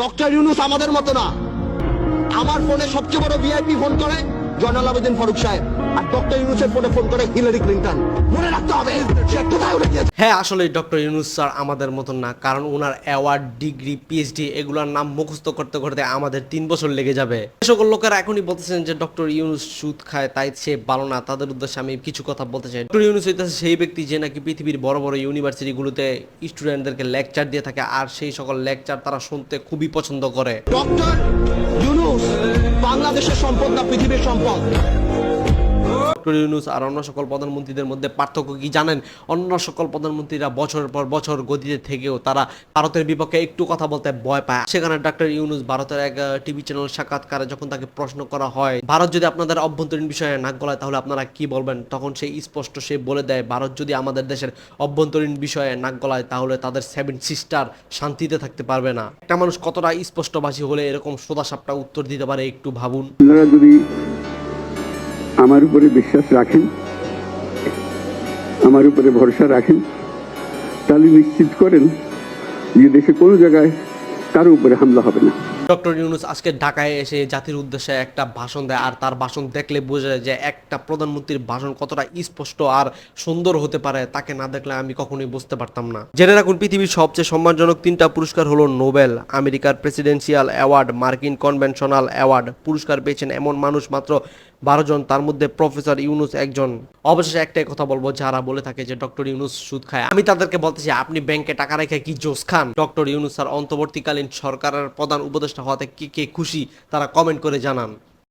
Doctor Yunus আমাদের মতো না। আমার ফোনে সবচেয়ে বড় ভিআইপি ফোন করে জয়নাল আবেদিন ফারুক সাহেব। আর ডক্টর ইউনুসের ফোনে ফোন করে হিলারি ক্লিন্টন। মনে রাখতে হবে হ্যাঁ আসলে ডক্টর ইউনুস স্যার আমাদের মতন না, কারণ ওনার অ্যাওয়ার্ড ডিগ্রি পিএইচডি এগুলোর নাম মুখস্থ করতে করতে আমাদের তিন বছর লেগে যাবে। সকল লোকেরা এখনই বলতেছেন যে ডক্টর ইউনুস সুদ খায়, তাই সে ভালো না, তাদের উদ্দেশ্যে আমি কিছু কথা বলতে চাই। ডক্টর ইউনুস হইতেছে সেই ব্যক্তি যে নাকি পৃথিবীর বড় বড় ইউনিভার্সিটিগুলোতে স্টুডেন্টদেরকে লেকচার দিয়ে থাকে, আর সেই সকল লেকচার তারা শুনতে খুবই পছন্দ করে। ডক্টর ইউনুস, বাংলাদেশের সম্পদ না পৃথিবীর সম্পদ? ডক্টর ইউনুস আর অন্য সকল প্রধানমন্ত্রীদের মধ্যে পার্থক্য কি জানেন? অন্য সকল প্রধানমন্ত্রীরা বছরের পর বছর গতিতে থেকেও তারা ভারতের বিপক্ষে একটু কথা বলতে ভয় পায়। সেখানে ডক্টর ইউনুস ভারতের এক টিভি চ্যানেল সাক্ষাৎকারে যখন তাকে প্রশ্ন করা হয়, ভারত যদি আপনাদের অভ্যন্তরীণ বিষয়ে নাক গলায়, তাহলে আপনারা কি বলবেন? তখন সে স্পষ্ট সে বলে দেয়, ভারত যদি আমাদের দেশের অভ্যন্তরীণ বিষয়ে নাক গলায়, তাহলে তাদের সেভেন সিস্টার শান্তিতে থাকতে পারবে না। একটা মানুষ কতটা স্পষ্টভাষী হলে এরকম সোদাসাপটা উত্তর দিতে পারে একটু ভাবুন। যদি আমার উপরে বিশ্বাস রাখেন, আমার উপরে ভরসা রাখেন, তাহলে নিশ্চিত করেন যে দেশে কোনো জায়গায় কারও উপরে হামলা হবে না। ডক্টর ইউনুস আজকে ঢাকায় এসে জাতির উদ্দেশ্যে একটা ভাষণ দেয়, আর তার ভাষণ দেখলে বোঝা যায় যে একটা প্রধানমন্ত্রীর ভাষণ কতটা স্পষ্ট আর সুন্দর হতে পারে, তাকে না দেখলে আমি কখনোই বুঝতে পারতাম না। জেনে রাখুন, পৃথিবীর সবচেয়ে সম্মানজনক তিনটা পুরস্কার হলো নোবেল, আমেরিকার প্রেসিডেন্সিয়াল অ্যাওয়ার্ড, মার্কিন কনভেনশনাল অ্যাওয়ার্ড পুরস্কার পেয়েছেন এমন মানুষ মাত্র বারো জন, তার মধ্যে প্রফেসর ইউনুস একজন। অবশেষে একটাই কথা বলব, যারা বলে থাকে যে ডক্টর ইউনুস সুদ খায়। আমি তাদেরকে বলতেছি, আপনি ব্যাংকে টাকা রেখে কি জোস খান? ডক্টর ইউনুস আর অন্তর্বর্তীকালীন সরকারের প্রধান উপদেষ্টা হওয়াতে কে কে খুশি, তারা কমেন্ট করে জানান।